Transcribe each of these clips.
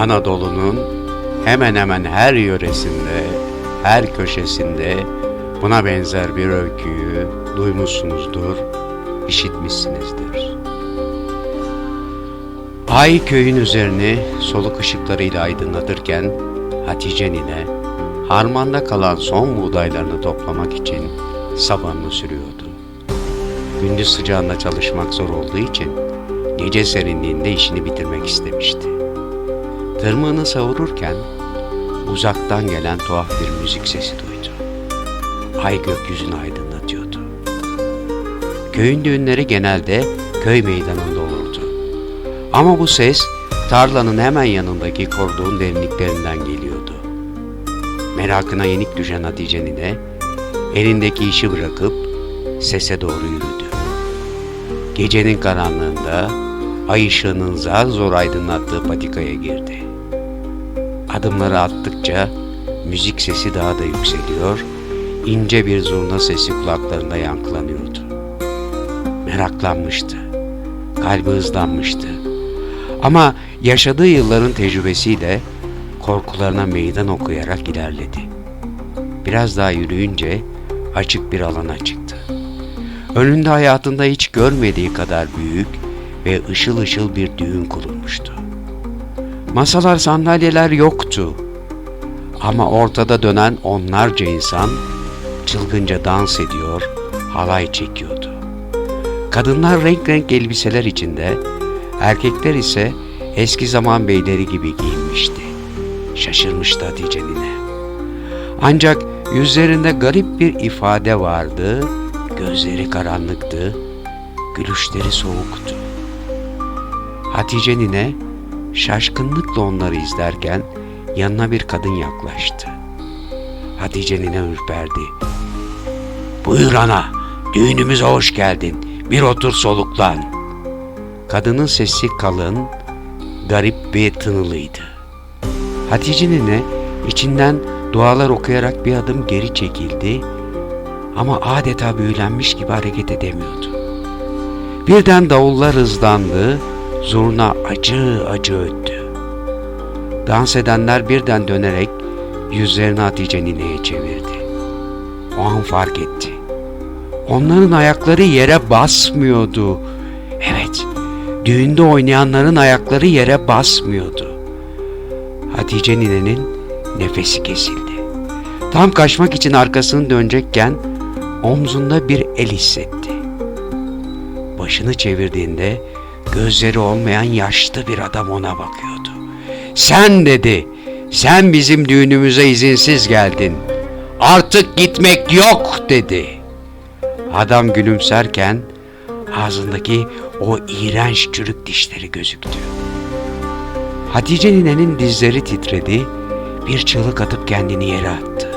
Anadolu'nun hemen hemen her yöresinde, her köşesinde buna benzer bir öyküyü duymuşsunuzdur, işitmişsinizdir. Ay köyün üzerini soluk ışıklarıyla aydınlatırken Hatice nine harmanda kalan son buğdaylarını toplamak için sabanını sürüyordu. Gündüz sıcağında çalışmak zor olduğu için gece serinliğinde işini bitirmek istemişti. Tırmığını savururken uzaktan gelen tuhaf bir müzik sesi duydu. Ay gökyüzünü aydınlatıyordu. Köyün düğünleri genelde köy meydanında. Ama bu ses tarlanın hemen yanındaki korduğun derinliklerinden geliyordu. Merakına yenik düşen Hatice nine elindeki işi bırakıp sese doğru yürüdü. Gecenin karanlığında ay ışığının zar zor aydınlattığı patikaya girdi. Adımları attıkça müzik sesi daha da yükseliyor, ince bir zurna sesi kulaklarında yankılanıyordu. Meraklanmıştı, kalbi hızlanmıştı. Ama yaşadığı yılların tecrübesiyle korkularına meydan okuyarak ilerledi. Biraz daha yürüyünce açık bir alana çıktı. Önünde hayatında hiç görmediği kadar büyük ve ışıl ışıl bir düğün kurulmuştu. Masalar, sandalyeler yoktu. Ama ortada dönen onlarca insan çılgınca dans ediyor, halay çekiyordu. Kadınlar renk renk elbiseler içinde, erkekler ise eski zaman beyleri gibi giyinmişti. Şaşırmıştı Hatice nine. Ancak yüzlerinde garip bir ifade vardı, gözleri karanlıktı, gülüşleri soğuktu. Hatice nine şaşkınlıkla onları izlerken yanına bir kadın yaklaştı. Hatice nine ürperdi. Buyur ana, düğünümüze hoş geldin. Bir otur soluklan. Kadının sesi kalın, garip bir tınılıydı. Hatice nine içinden dualar okuyarak bir adım geri çekildi ama adeta büyülenmiş gibi hareket edemiyordu. Birden davullar hızlandı, zurna acı acı öttü. Dans edenler birden dönerek yüzlerini Hatice nineye çevirdi. O an fark etti. Onların ayakları yere basmıyordu. Düğünde oynayanların ayakları yere basmıyordu. Hatice ninenin nefesi kesildi. Tam kaçmak için arkasını dönecekken omzunda bir el hissetti. Başını çevirdiğinde gözleri olmayan yaşlı bir adam ona bakıyordu. Sen dedi, sen bizim düğünümüze izinsiz geldin. Artık gitmek yok dedi. Adam gülümserken ağzındaki o iğrenç çürük dişleri gözüktü. Hatice ninenin dizleri titredi, bir çığlık atıp kendini yere attı.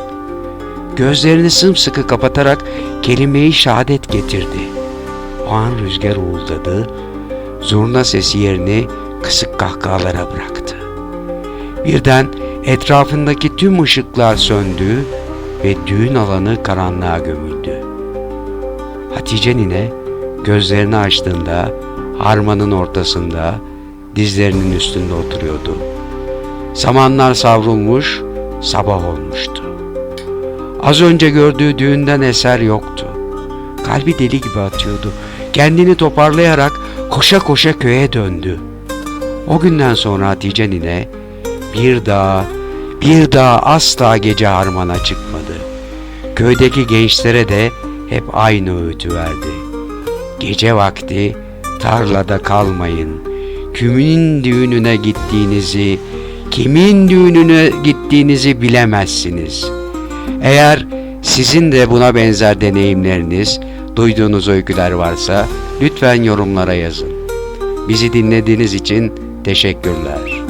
Gözlerini sımsıkı kapatarak kelimeyi şehadet getirdi. O an rüzgar uğuldadı, zurna sesi yerini kısık kahkahalara bıraktı. Birden etrafındaki tüm ışıklar söndü ve düğün alanı karanlığa gömüldü. Hatice nine gözlerini açtığında harmanın ortasında dizlerinin üstünde oturuyordu. Samanlar savrulmuş, sabah olmuştu. Az önce gördüğü düğünden eser yoktu. Kalbi deli gibi atıyordu. Kendini toparlayarak koşa koşa köye döndü. O günden sonra Hatice nine bir daha, bir daha asla gece harmana çıkmadı. Köydeki gençlere de hep aynı öğütü verdi. Gece vakti tarlada kalmayın. Kimin düğününe gittiğinizi, kimin düğününe gittiğinizi bilemezsiniz. Eğer sizin de buna benzer deneyimleriniz, duyduğunuz öyküler varsa lütfen yorumlara yazın. Bizi dinlediğiniz için teşekkürler.